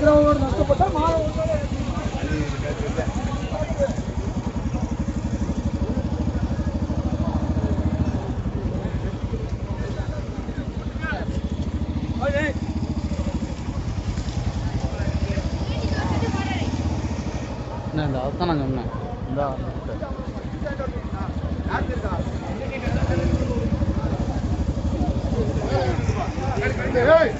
கிரகங்களோட நஷ்டப்பட்டால் மாலை இந்த Hey!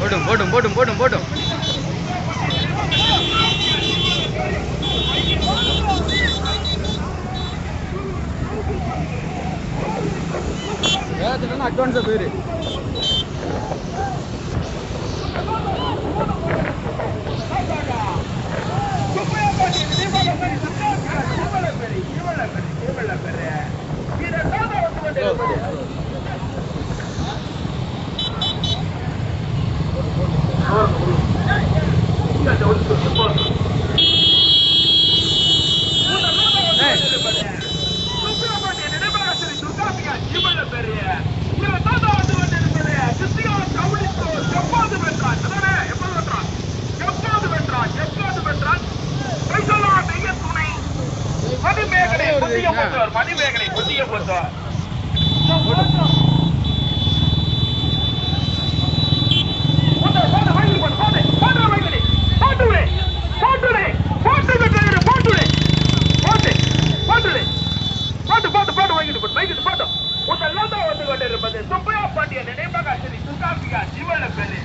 போட்டும் போட்டும் போட்டும் போட்டும் Moses, Sumbaya Pandia, the name of Asheri, Sukafiya, Jimana Pele.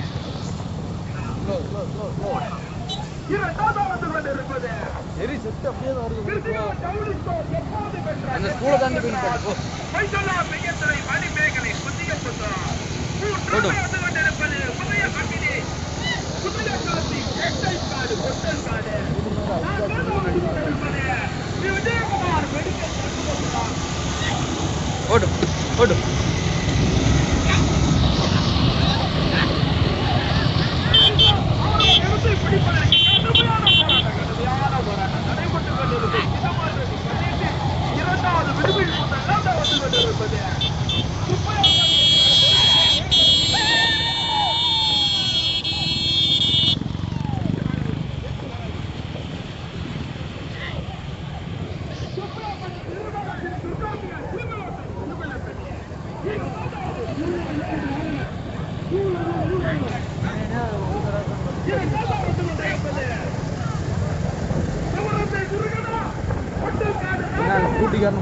ஓடும் ஓடும்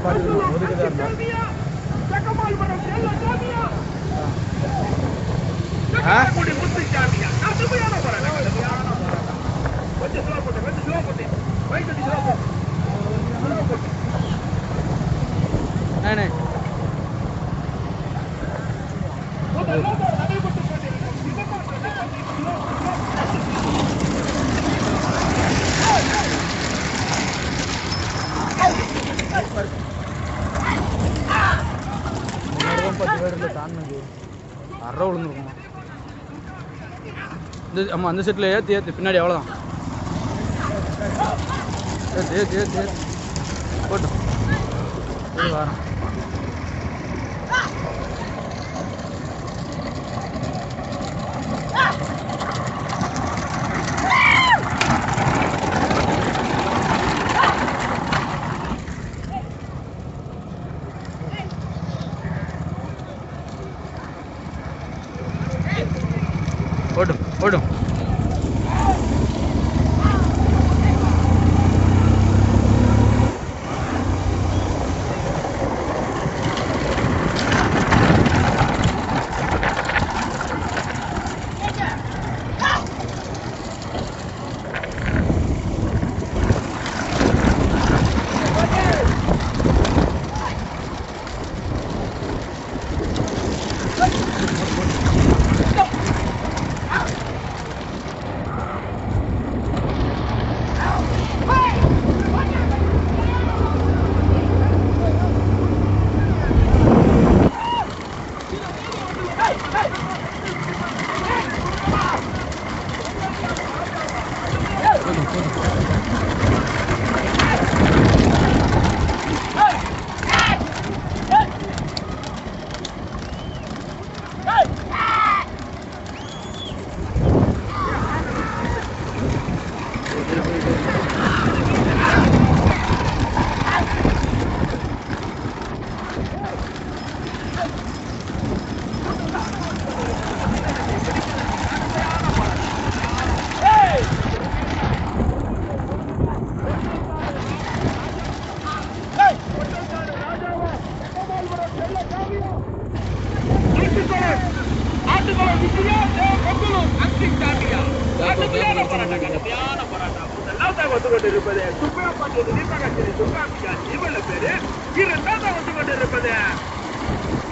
everybody. அரை விழுந்துருக்குமா? இந்த ஆமாம் அந்த செட்டில் ஏற்றி ஏற்று பின்னாடி அவ்வளோதான் ஏற்று ஏற்று ஏற்று ஏற்று போட்டோம் சரி வரேன்.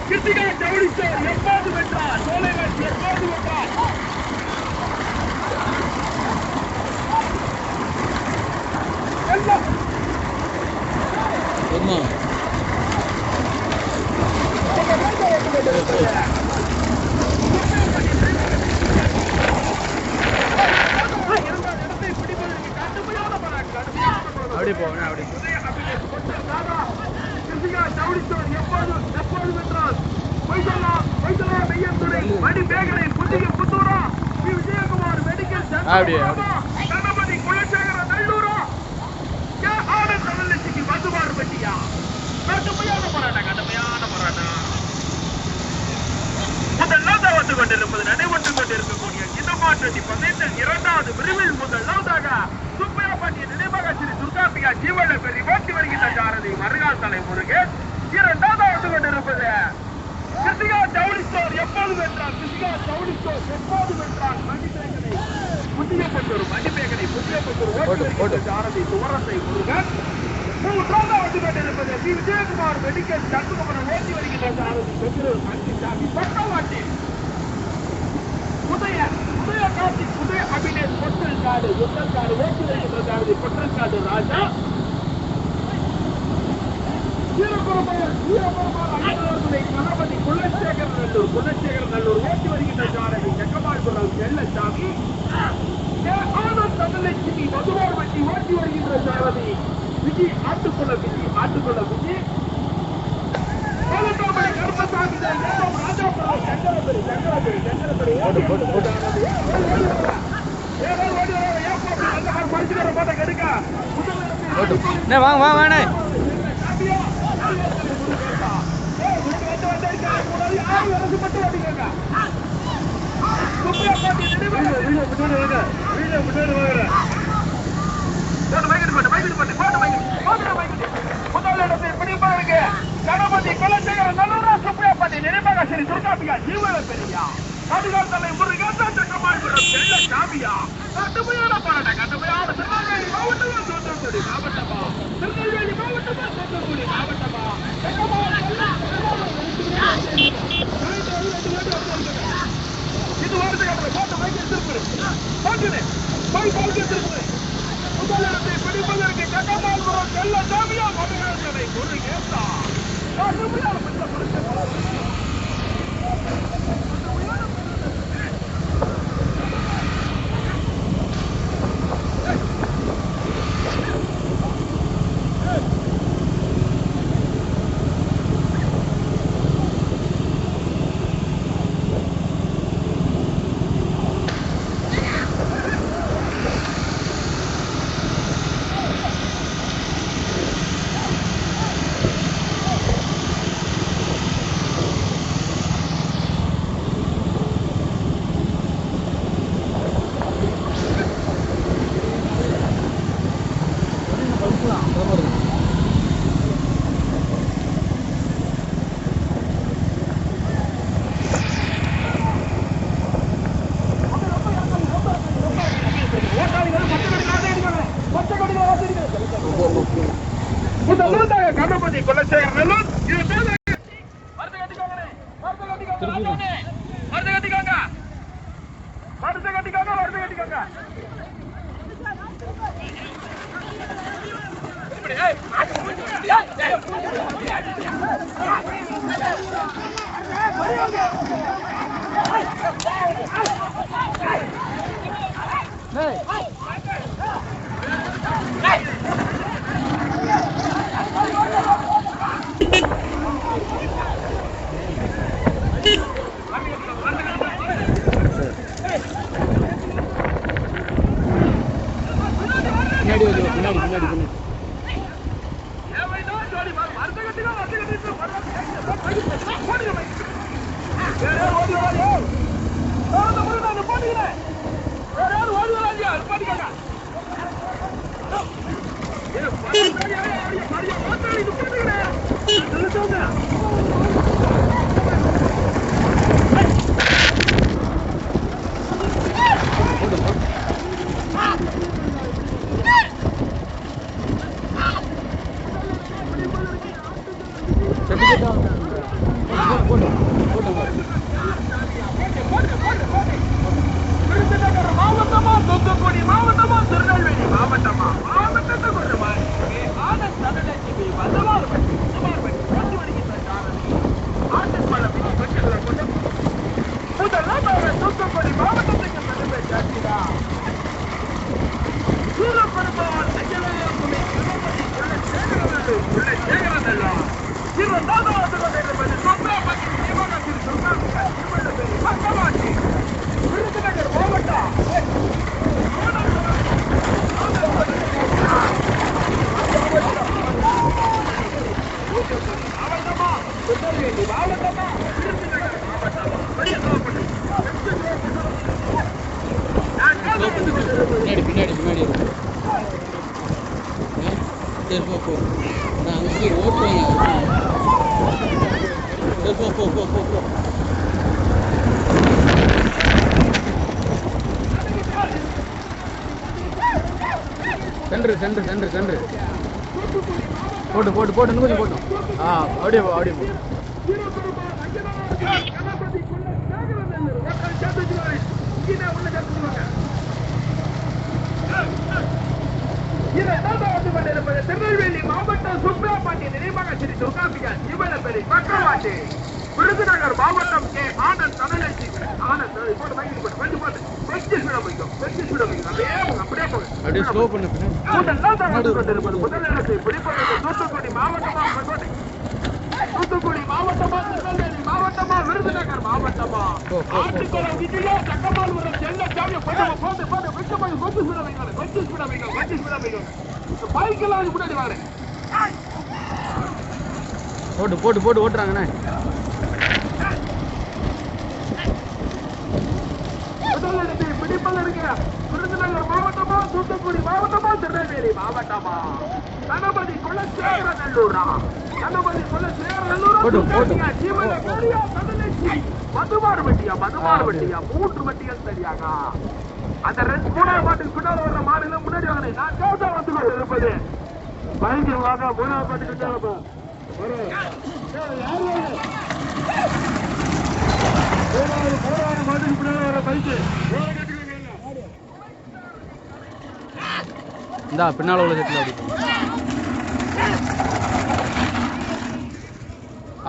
கிருத்திகா ஜவுளிச்சோர் எப்போது வென்றார் சோலைவன் எப்போது வென்றார் ஆமா அப்படியே போவேன் அப்படி அப்படியே, கணபதி குலசேகர நல்லூரா ஆனந்த வெள்ளச்சிக்கு வந்துவார் பட்டியா? கடுமையான போராட்டம் கடுமையான போராட்டம். முதலாவது வந்து கொண்டிருப்பது நடைபெற்று கொண்டிருக்கக்கூடிய இந்த மாற்றத்தி பந்தயத்தில் இரண்டாவது பிரிவில் முதலாவதாக சுப்பையாபாண்டிய ஸ்ரீ துர்காம்பிகா ஜீவன பெரி ஓட்டி வருகின்ற சாரதி மறுகால் தலை முருகன் இரண்டாவது கொண்டிருப்பது. கிருத்திகா ஜவுளி ஸ்டோர் எப்போது வென்றால் கிருத்திகா ஜவுளி ஸ்டோர் எப்போது வென்றால் மணிமேகலை புதியப்பட்டூர் மணிமேகலை புதியப்பட்டூர் ஓட்டி வருகின்ற. சாரதி சுவரத்தை முருகன். மூன்றாவது கொண்டிருப்பது ஸ்ரீ விஜயகுமார் மெடிக்கல் சண்முகமன் ஓட்டி வருகின்ற சாரதி பெற்றோர் மஞ்சிசாமி பட்டவாட்டி. உதய உதய காட்சி உதய அபிநேஷ் பொற்றல்காடு பொற்றல்காடு ஓட்டி வருகின்ற சாரதி பொற்றல்காடு ராஜா. வீரபெருமாள் வீரபெருமாள் அண்ணாதுரை கணபதி குலசேகர் நல்லூர் குலசேகர் நல்லூர் ஓட்டி வருகின்ற சாரதி வாங்க வாங்க வாங்க சாமியா மட்டும் ஓட்டிக்கோங்க சுப்பையா பாட்டி நினைவாக வீடியோ முன்னாடி வாங்க வீடியோ முன்னாடி வாங்க போட்டு மைக்கிட்டு போட்டு மைக்கிட்டு போட்டு போட்டு மைக்கிட்டு போட்டு மைக்கிட்டு முதல் இடத்தை பிடிப்பதற்கு கணபதி குலசேகர நல்லூரா சுப்பையா பாட்டி நினைவாக சரி துர்காபிகா ஜீவன பெரியா கடிகால் தலை முருகன் சக்கமாழ்புரம் செல்ல சாமியா கட்டுமையான போராட்டம் கட்டுமையான திருநெல்வேலி மாவட்டமா தூத்துக்குடி மாவட்டமா திருநெல்வேலி மாவட்டமா தூத்துக்குடி மாவட்டமா இது வருது போட்டு மைக்கிட்டு திருப்பி போட்டுனே போய் போட்டு திருப்பி முதலிடத்தை பிடிப்பதற்கு கட்டமால்புரம் செல்ல சாமியா மதுராசனை ஒரு கேட்டா கடுமையான பட்ட புரிஞ்ச கணபதி பின்னாடி வந்து பின்னாடி பின்னாடி. போடுங்க, மைக். வேற யாரும் ஓடி வராதே. ஆ, அந்த முருகன் அந்த போட்டுக்கிறேன். வேற யாரும் ஓடி வராதீங்க. அது போட்டுக்கோங்க. ஏய், பாத்தாடி, ஏய், அடியே, அடியே, பாத்தாடி, இது போட்டுக்கிறேன். நிறுத்துங்க. சர்டிஃபிகேட்டா போட்டு போட்டு விருதுநகர் மாவட்டமா தூத்துக்குடி மாவட்டமா திருநெல்வேலி மாவட்டமா மாவட்டத்தை கொண்டு மாறி ஆனந்த் தனலட்சுமி வல்லவார்பட்டி வல்லவார்பட்டி கொண்டு வருகின்ற சாரதி ஆட்டுப்பழம் பெற்றுகளை கொண்டு முதலாவது தூத்துக்குடி மாவட்டத்துக்கு பெருமை சேர்க்கிறார் சூரப்பெருமாள் அஞ்சலயம் துணை திருமதி குலசேகரநல்லூர் குலசேகரநல்லூர் இரண்டாவது கொண்டிருப்பது சொப்ராபதி சிவகத்தில் சொன்னாங்க திருவள்ளூர் பக்கமாட்டி விருதுநகர் மாவட்டம் மாவட்டமா திருநெல்வேலி மாவட்டமா விருதுநகர் மாவட்டமா பின்னாடி பின்னாடி பின்னாடி இருக்கு. ஆ? சரி போ போ நான் அங்கே ஓட்டுவேன் சரி போ போ போ போ போ சென்ட்ரு சென்ட்ரு சென்ட்ரு போட்டு போட்டு போட்டு இன்னும் கொஞ்சம் போட்டு. ஆ அப்படியே போ அப்படியே போ. திருநெல்வேலி மாவட்டம் சுப்ராபாண்டி நினைவாக ஸ்ரீ துர்காபிகா ஜீவனபெரி பக்கவாட்டி. விருதுநகர் மாவட்டம் கே. ஆனந்த் தமிழச்சி. ஆனந்த் போட்டு மைக்கு போட்டு கொஞ்சம் போட்டு. கொஞ்சம் சுட வைக்கும் கொஞ்சம் சுட வைக்கும் அப்படியே போங்க, அப்படியே போங்க அப்படியே ஸ்லோ பண்ணு கூட்டம்தான் நடந்து கொண்டிருப்பது முதலிடத்தை பிடிப்பதற்கு தூத்துக்குடி மாவட்டமா பண்பாட்டை தூத்துக்குடி மாவட்டமா திருநெல்வேலி மாவட்டமா விருதுநகர் மாவட்டமா ஆட்டுக்குளம் விஜயா சக்கமால்புரம் செல்ல சாமியை போட்டு போட்டு போட்டு விட்டு போய் கொச்சு சுட வைக்கணும் கொச்சு சுட வைக்கணும் கொச்சு சுட வைக்கணும் பைக்கெல்லாம் முன்னாடி வாரு போட்டு போட்டு போட்டு ஓட்டுறாங்கண்ணே முதலிடத்தை பிடிப்பதற்கு திருநெல்வேலி மாவட்டமா தூத்துக்குடி மாவட்டமா திருநெல்வேலி மாவட்டமா? கணபதி குலசேகர நல்லூரா கணபதி குலசேகர நல்லூரா ஜீவன கோடியா பதினெட்டு மதுமாறு வட்டியா மதுமாறு வட்டியா மூன்று வட்டிகள் சரியாகா அந்த ரெண்டு மூணாவது பாட்டுக்கு பின்னால வர்ற மாடுல முன்னாடி வாங்க நான் கேட்டா வந்து கொண்டு இருப்பது. பயங்கர வாங்க மூணாவது பாட்டுக்கு பின்னால மூணாவது மூணாவது பாட்டுக்கு பின்னால வர பைக்கு இந்தா பின்னால் உள்ள செட்டில் அப்படி.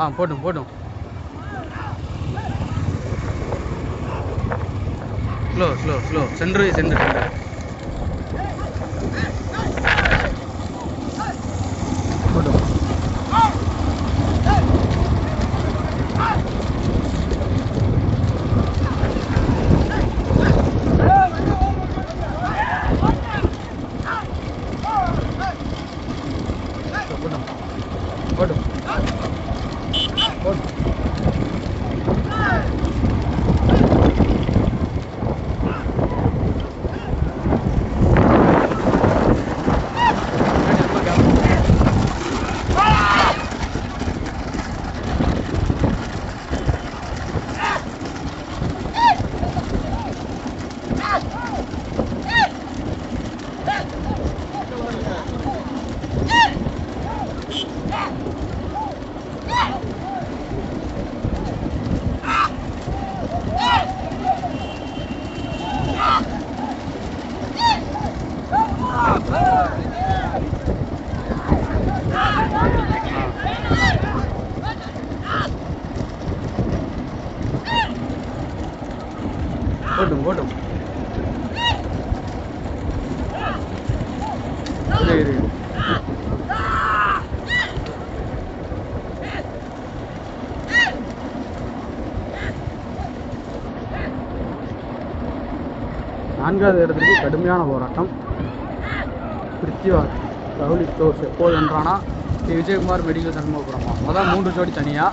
ஆ போட்டும் போட்டும். ஸ்லோ ஸ்லோ ஸ்லோ சென்று சென்று சென்று போட்டும். நான்காவது இடத்திற்கு கடுமையான போராட்டம். பிரித்திவார் ரவுலி தோஸ் எப்போது என்றானா ஸ்ரீ விஜயகுமார் மெடிக்கல் சண்முகபுரமா? அதான் மூன்று ஜோடி தனியாக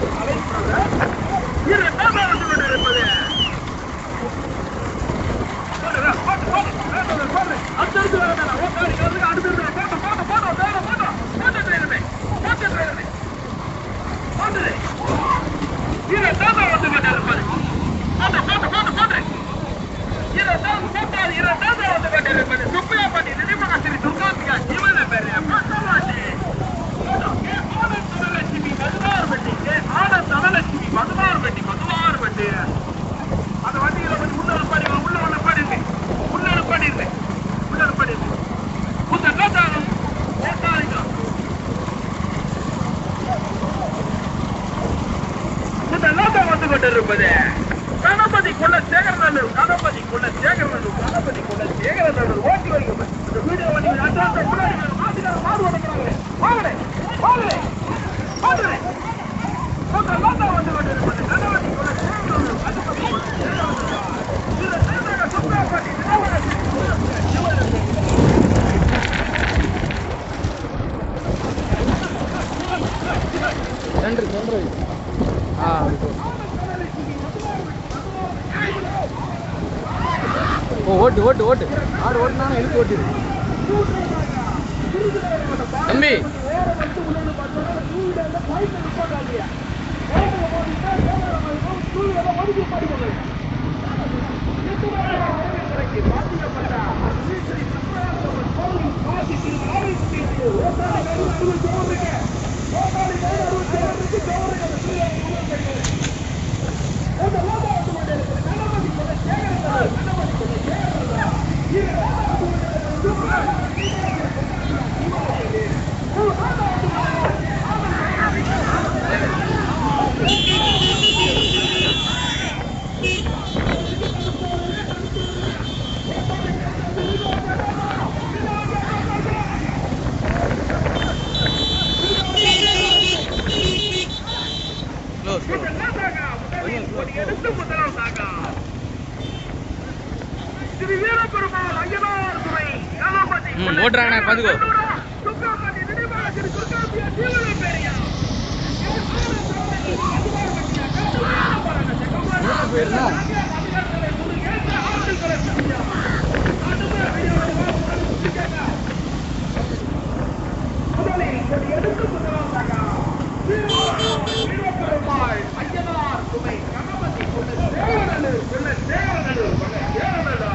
Thank you. நடந்து கொண்டிருப்பது. கணபதி கொள்ள சேகரநல்லூர் கணபதி கொள்ள சேகரநல்லூர் கணபதி கொள்ள சேகரநல்லூர். ஓட்டி வருகிறது வீடியோ வண்டி அட்டாசை உள்ளாடி மாட்டுக்கார மாடு ஓட்டுக்கிறாங்களே வாங்கடே வாங்கடே வாங்கடே. மொத்த வந்து கொண்டிருப்பது கணபதி கொள்ள சேகரநல்லூர் கணபதி நன்றி நன்றி. ஆ. ஓட்டு ஓட்டு ஓட்டு. ஆறு ஓட்டுனா இழுத்து ஓட்டு தம்பி. ஸ்லோ ஸ்லோ எடுத்து முதலாவதாக திரு வீரபெருமாள் ஐயனார் துறை கணபதி ம், ஓட்டுறாங்கண்ணே, பாத்துக்கோ. சுப்பிரமணிய நினைவாக திரு துர்காம்பியா தீவிர பேரியா போயிருந்தா முதலில் கொடி எடுத்து முதலாவதாக வீரபெருமாள் ஐயனார் துறை கணபதி கொண்ட தேவனடு கொண்ட தேவனடு கொண்ட தேவனடா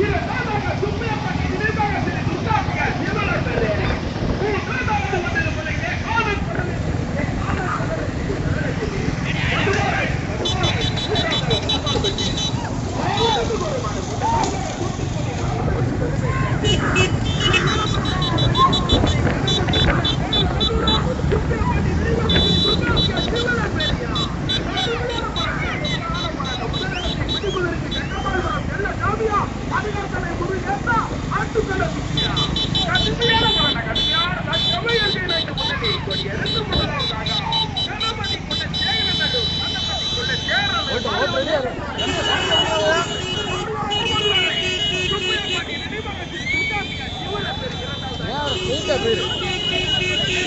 இரண்டாவதாக சுப்பிரமணிய நினைவாக திரு துர்காம்பியா தீவிர பேரியா மூன்றாவதாக வந்து கொள்ளையே காதல் ஓட்டு ஓட்டு ரெடியா இரு. ஏன் ஸ்ட்ரெயிட்டா போயிரு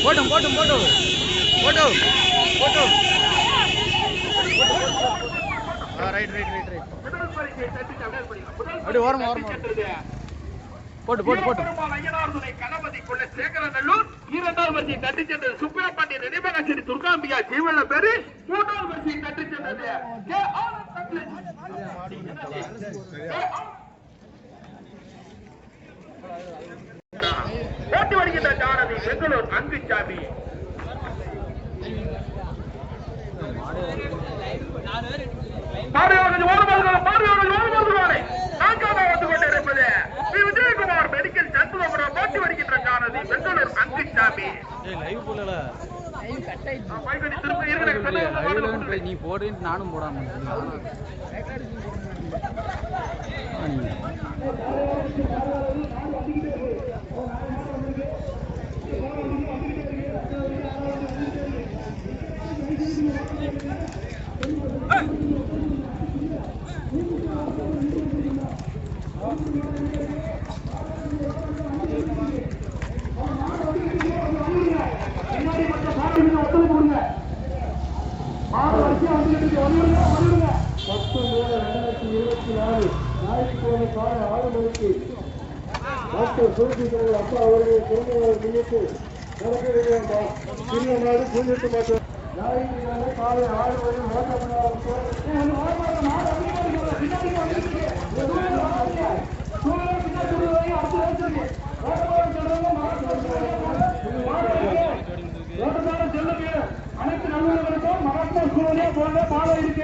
போட்டும் போட்டும் போட்டும் போட்டும் போட்டும் ஆ ரைட் ரைட் ரைட் ரைட் அப்படியே ஓரமா ஓரமா போட்டு போட்டு போட்டு பெருமாள் ஐயனார் துணை கணபதி கொள்ள சேகரநல்லூர் இரண்டாவது வரிசை தட்டி சுப்பிரமணிய நினைவகச்சேரி துர்காம்பிகா ஜீவன பேரு மூன்றாவது வரிசை தட்டி சென்றது. போட்டி வருகின்ற ஜானதி பெங்களூர் அங்குச்சாமி. மெடிக்கல் சண்முகபுரம் ஓட்டி வருகின்ற ஜானதி பெங்களூர் போய் நீ போடுன்னு நானும் போடாம இருந்தேன். ஆ, பத்து மூணு ரெண்டாயிரத்தி இருபத்தி நாலு ஞாயிற்றுக்கிழமை காலை ஆறு மணிக்கு டாக்டர் சுருதிகள் அப்பா அவர்களை குடும்பங்களை முன்னிட்டு நடக்க வேண்டிய சிறிய நாடு புரிஞ்சிட்டு மாற்ற ஞாயிற்றுக்கிழமை காலை ஆறு மணி அனைத்து நல்லவர்களுக்கும் மகாத்மா சூழலே போன்ற பாலம் இருக்கு.